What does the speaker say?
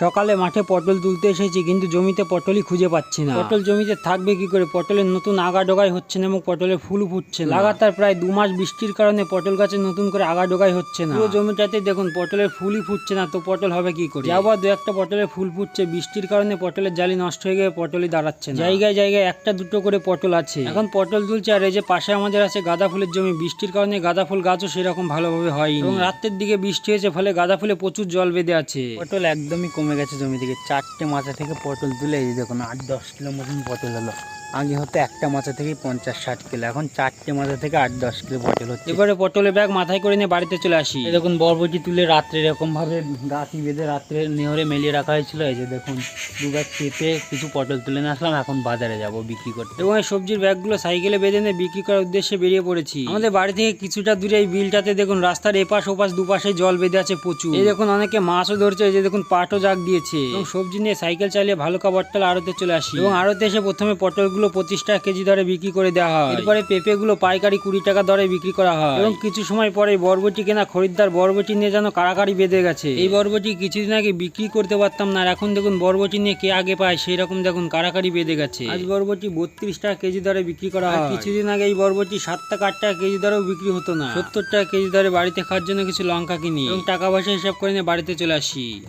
সকালে মাঠে পটল তুলতে এসেছি কিন্তু জমিতে পটলই খুঁজে পাচ্ছি না। পটল জমিতে থাকবে কি করে? পটলের নতুন আগা ডোগাই হচ্ছে না এবং পটলের ফুল ফুটছে না। লাগাতার প্রায় দু মাস বৃষ্টির কারণে পটল গাছে নতুন করে আগা ডোগাই হচ্ছে না। পুরো জমিটাতে দেখুন পটলের ফুলই ফুটছে না তো পটল হবে কি করে? আবার দু একটা পটলের ফুল ফুটছে বৃষ্টির কারণে পটলের জালি নষ্ট হয়ে গিয়ে পটলই দাঁড়াচ্ছে না। জায়গায় জায়গায় একটা দুটো করে পটল আছে। এখন পটল তুলছে আর এই যে পাশে আমাদের আছে গাঁদা ফুলের জমি বৃষ্টির কারণে গাঁদা ফুল গাছও সেরকম ভালোভাবে হয়নি। এবং রাতের দিকে বৃষ্টি হয়েছে ফলে গাঁদা ফুলে প্রচুর জল বেঁধে আছে। পটল একদমই কমে গেছে জমি থেকে। চারটে মাথা থেকে পটল তুলে এই দেখুন আট দশ কিলো মতন পটল হলো। আগে হতো একটা মাথা থেকে পঞ্চাশ ষাট কিলো এখন চারটে মাথা থেকে আট দশ কিলো পটল হচ্ছে। এবারে পটলের ব্যাগ মাথায় করে নিয়ে বাড়িতে চলে আসি। এই দেখুন বরবটি তুলে রাত্রে এরকম ভাবে গাছি বেঁধে রাত্রে নেহরে মেলিয়ে রাখা হয়েছিল। এই যে দেখুন দু ব্যাগ চেপে কিছু পটল তুলে নিয়ে আসলাম এখন বাজারে যাব বিক্রি করতে। এবং এই সবজির ব্যাগগুলো সাইকেলে বেঁধে নিয়ে বিক্রি করার উদ্দেশ্যে বেরিয়ে পড়েছি। আমাদের বাড়ি থেকে কিছুটা দূরে এই বিলটাতে দেখুন রাস্তার এপাশ ওপাশ দুপাশে জল বেঁধে আছে প্রচুর। এই দেখুন অনেকে মাছও ধরছে এই যে দেখুন পাটও জাগ দিয়েছে। এবং সবজি নিয়ে সাইকেল চালিয়ে ভালো কাপড়টাল আড়তে চলে আসি। এবং আড়তে এসে প্রথমে পটলগুলো পঁচিশ টাকা কেজি দরে বিক্রি করে দেওয়া হয়। এরপরে পেঁপেগুলো পাইকারি কুড়ি টাকা দরে বিক্রি করা হয়। এবং কিছু সময় পরে বরবটি কেনা খরিদ্দার বরবটি নিয়ে যেন কারাকারি বেঁধে গেছে। এই বরবটি কিছুদিন আগে বিক্রি করতে পারতাম না আর এখন দেখুন বরবটি নিয়ে কে আগে পায় সেই রকম দেখুন কারাকারি বেঁধে গেছে। আজ বরবটি বত্রিশ টাকা কেজি দরে বিক্রি করা হয়। কিছুদিন আগে এই বরবটি সাত টাকা আট টাকা কেজি দরেও বিক্রি হতো না। সত্তর টাকা কেজি দরে বাড়িতে খাওয়ার জন্য কিছু লঙ্কা কিনি। এবং টাকা পয়সা হিসাব করে নিয়ে বাড়িতে চলে আসি।